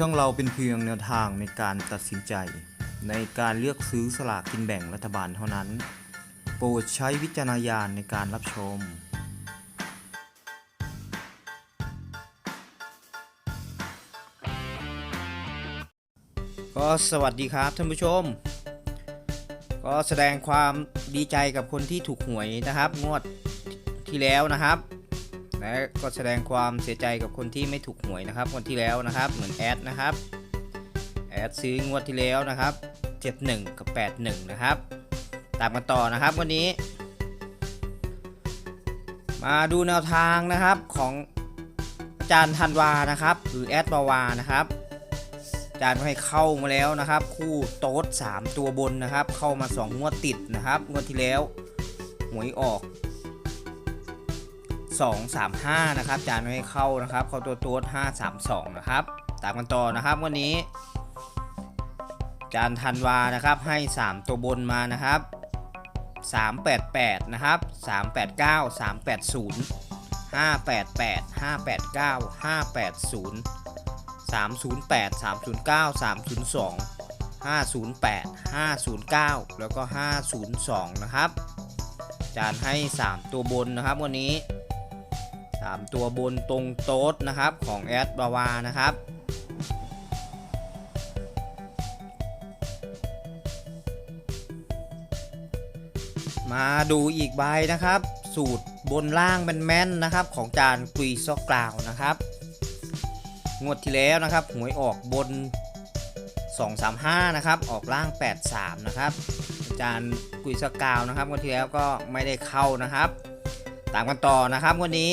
ช่องเราเป็นเพียงแนวทางในการตัดสินใจ ในการเลือกซื้อสลากกินแบ่งรัฐบาลเท่านั้น โปรดใช้วิจารณญาณในการรับชม ก็สวัสดีครับท่านผู้ชม ก็แสดงความดีใจกับคนที่ถูกหวยนะครับ งวดที่แล้วนะครับ และก็แสดงความเสียใจกับคนที่ไม่ถูกหวยนะครับงวดที่แล้วนะครับ เหมือนแอดนะครับแอดซื้องวดที่แล้วนะครับ 71 กับ 81 นะครับ ตามกันต่อนะครับวันนี้ มาดูแนวทางนะครับของอาจารย์ธันวานะครับ หรือแอดบาวานะครับอาจารย์ให้เข้ามาแล้วนะครับ คู่โต๊ด3ตัวบนนะครับ เข้ามา 2 งวดติดนะครับ งวดที่แล้วหวยออก 2 3 5 นะครับจานไม่ให้เข้านะครับ เข้าตัวตัว5 3 2 นะครับ ตามกันต่อนะครับวันนี้ จานธันวานะครับให้ 3 ตัวบนมานะครับ 388 นะครับ 389 380 588 589 580 308 309 302 508 509 แล้วก็ 502 นะครับ จานให้ 3 ตัวบนนะครับวันนี้ 3 ตัวบนตรงโต๊ดนะครับของแอดบาวานะครับมาดูอีกใบนะครับ สูตรบนล่างแม่นๆนะครับ ของจานกุยซอกกล่าวนะครับ งวดที่แล้วนะครับหวยออกบน 235 นะครับ ออกล่าง 83 นะครับอาจารย์กุยสกาวนะครับงวดที่แล้วก็ไม่ได้เข้านะครับ ตามกันต่อนะครับวันนี้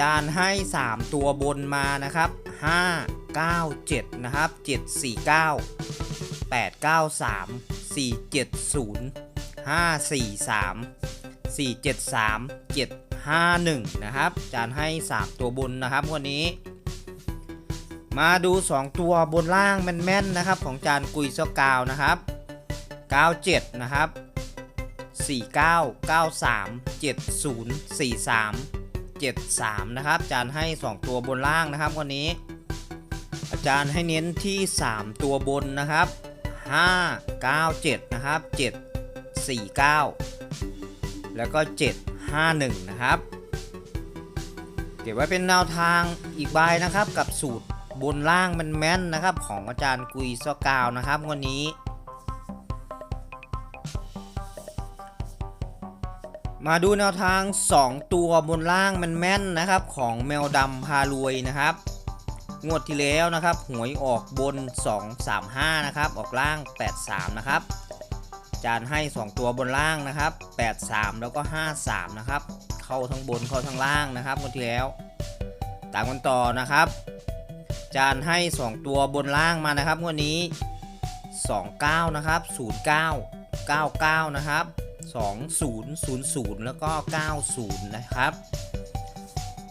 จานให้ 3 ตัวบนมานะครับ 5 9 7 นะครับ 749 893 470 543 473 751 นะครับ จานให้ 3 ตัวบนนะครับวันนี้ มาดู 2 ตัวบนล่างแม่นๆนะครับ ของจานกุยซอกาวนะครับ 97 นะครับ 49 93 70 43 73 นะครับ อาจารย์ให้ 2 ตัวบนล่างนะครับวันนี้ อาจารย์ให้เน้นที่ 3 ตัวบนนะครับ 5 9 7 นะครับ 7 4 9 แล้วก็ 7 5 1 นะครับ เก็บไว้เป็นแนวทางอีกใบนะครับกับสูตรบนล่างแม่นนะครับ ของอาจารย์กุยซอกาวนะครับวันนี้ มาดูแนวทาง 2 ตัวบนล่างแม่นๆนะครับ ของแมวดำพารวยนะครับ งวดที่แล้วนะครับหวยออกบน 235 นะครับ ออกล่าง 83 นะครับ จานให้ 2 ตัวบนล่างนะครับ 83 แล้วก็ 53 นะครับ เข้าทั้งบนเข้าทั้งล่างนะครับงวดที่แล้ว ตามกันต่อนะครับ จานให้ 2 ตัวบนล่างมานะครับงวดนี้ 29 นะครับ 09 99 นะครับ 2000 แล้วก็ 90 นะครับ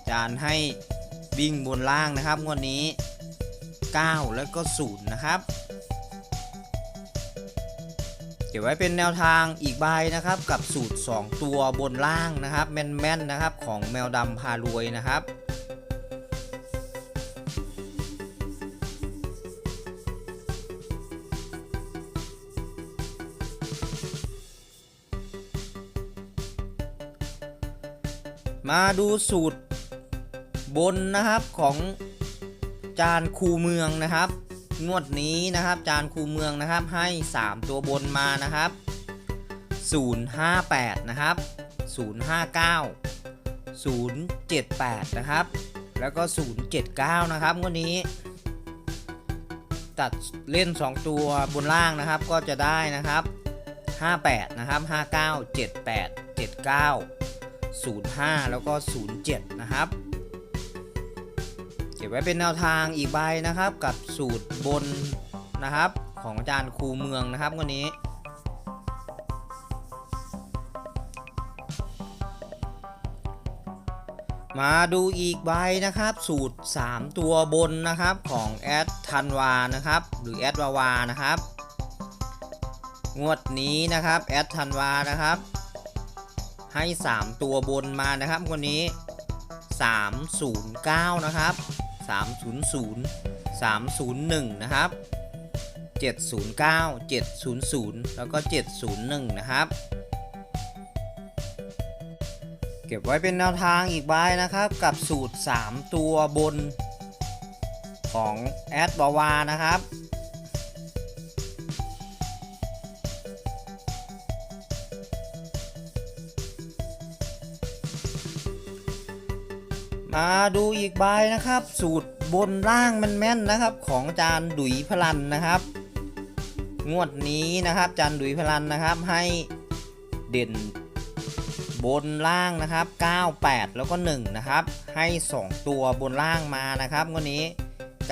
จานให้วิ่งบนล่างนะครับงวดนี้ 9 แล้วก็ 0 นะครับ เก็บไว้เป็นแนวทางอีกใบนะครับกับสูตร 2 ตัวบนล่างนะครับ แม่นๆนะครับของแมวดำพารวยนะครับ มาดูสูตรบนนะครับของจานคูเมืองนะครับ งวดนี้นะครับ จานคูเมืองนะครับให้ 3 ตัวบนมานะครับ 058 นะครับ 059 078 นะครับ แล้วก็ 079 นะครับงวดนี้ ตัดเล่น 2 ตัวบนล่างนะครับก็จะได้นะครับ 58 นะครับ 59 78 79 05 แล้วก็ 07 นะครับ เก็บไว้เป็นแนวทางอีกใบนะครับกับสูตรบนนะครับ ของอาจารย์ครูเมืองนะครับวันนี้มาดูอีกใบนะครับ สูตร 3 ตัวบนนะครับของแอดทันวานะครับ หรือแอดวาวานะครับ งวดนี้นะครับแอดทันวานะครับ ให้ 3 ตัวบนมานะครับวันนี้ 309 นะครับ 300 301 นะครับ 709 700 แล้วก็ 701 นะครับ เก็บไว้เป็นแนวทางอีกใบนะครับ กับสูตร 3 ตัวบนของแอดบาวานะครับ มาดูอีกใบนะครับ สูตรบนล่างมันแม่นๆนะครับ ของจารย์ดุยพลันนะครับ งวดนี้นะครับจารย์ดุยพลันนะครับให้เด่นบนล่างนะครับ 98 แล้วก็ 1 นะครับ ให้ 2 ตัวบนล่างมานะครับงวดนี้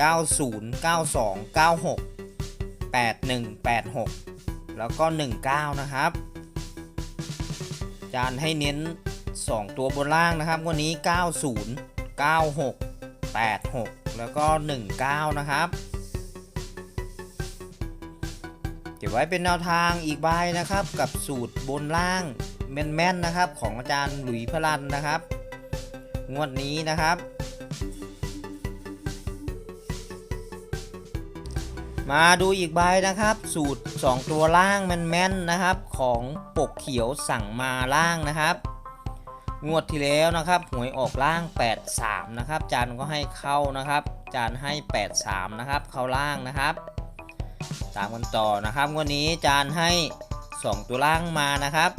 90 92 96 81 86 แล้วก็ 19 นะครับ จารย์ให้เน้น 2 ตัวบนล่างนะครับงวันนี้ 90 96 86 แล้วก็ 19 นะครับ เก็บไว้เป็นแนวทางอีกใบนะครับ กับสูตรบนล่างแม่นๆนะครับ ของอาจารย์หลุยส์พลันนะครับ งวดนี้นะครับ มาดูอีกใบนะครับ สูตร 2 ตัวล่างแม่นๆนะครับ ของปกเขียวสั่งมาล่างนะครับ งวดที่แล้วนะครับหวยออกล่าง 83 นะครับ จานก็ให้เข้านะครับ จานให้ 83 นะครับ เข้าล่างนะครับตามกันต่อนะครับงวันนี้จานให้ 2 ตัวล่างมานะครับ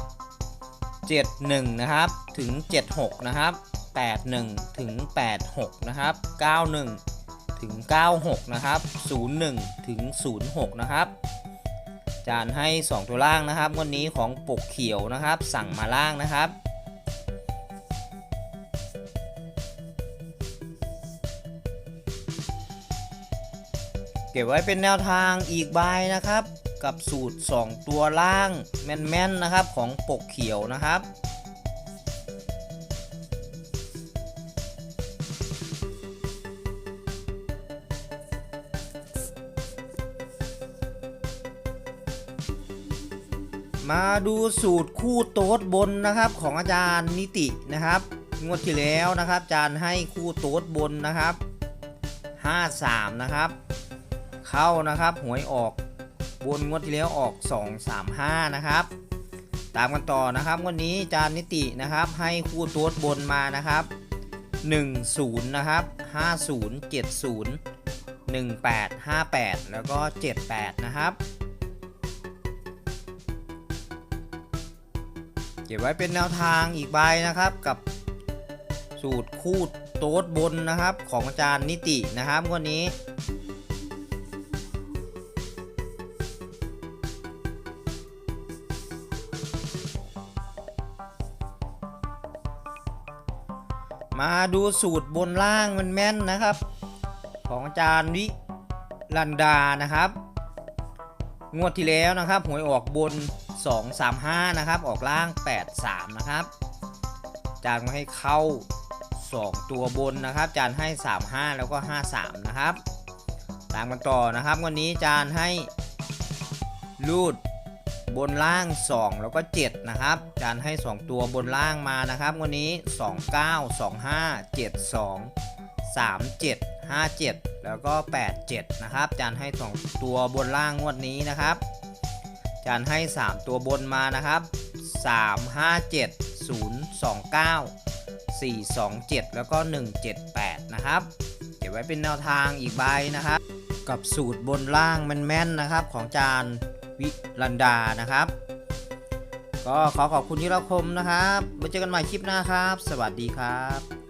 71 นะครับถึง 76 นะครับ 81 ถึง 86 นะครับ 91 ถึง 96 นะครับ 01 ถึง 06 นะครับจานให้ 2 ตัวล่างนะครับงวันนี้ของปกเขียวนะครับ สั่งมาล่างนะครับ เก็บไว้เป็นแนวทางอีกใบนะครับ กับสูตร 2 ตัวล่างแม่นๆนะครับของปกเขียวนะครับมาดูสูตรคู่โต๊ดบนนะครับของอาจารย์นิตินะครับ งวดที่แล้วนะครับ อาจารย์ให้คู่โต๊ดบนนะครับ 53 นะครับ เข้านะครับหวยออกบนงวดที่แล้วออก 235 นะครับ ตามกันต่อนะครับวันนี้อาจารย์นิตินะครับให้คู่โต๊ดบนมานะครับ 10 นะครับ50 70 18 58 แล้วก็ 78 นะครับเก็บไว้เป็นแนวทางอีกใบนะครับกับสูตรคูดโต๊ดบนนะครับของอาจารย์นิตินะครับวันนี้ มาดูสูตรบนล่างมันแม่นนะครับ ของอาจารย์วิลันดานะครับ งวดที่แล้วนะครับหวยออกบน 235 นะครับ ออกล่าง 83 นะครับจานก็ให้เข้า 2 ตัวบนนะครับ จานให้ 35 แล้วก็ 53 นะครับ ตามกันต่อนะครับ วันนี้จานให้รูด บนล่าง 2 แล้วก็ 7 นะครับจานให้ 2 ตัวบนล่างมานะครับวันนี้ 29 25 72 37 57 แล้วก็ 87 นะครับ จานให้ 2 ตัวบนล่างงวดนี้นะครับ จานให้ 3 ตัวบนมานะครับ 3 5 7 0 2 9 4 2 7 แล้วก็ 178 นะครับ เก็บไว้เป็นแนวทางอีกใบนะครับ กับสูตรบนล่างแม่นๆนะครับของจาน วิลันดานะครับ ก็ขอขอบคุณที่รับชมนะครับไว้เจอกันใหม่คลิปหน้าครับ สวัสดีครับ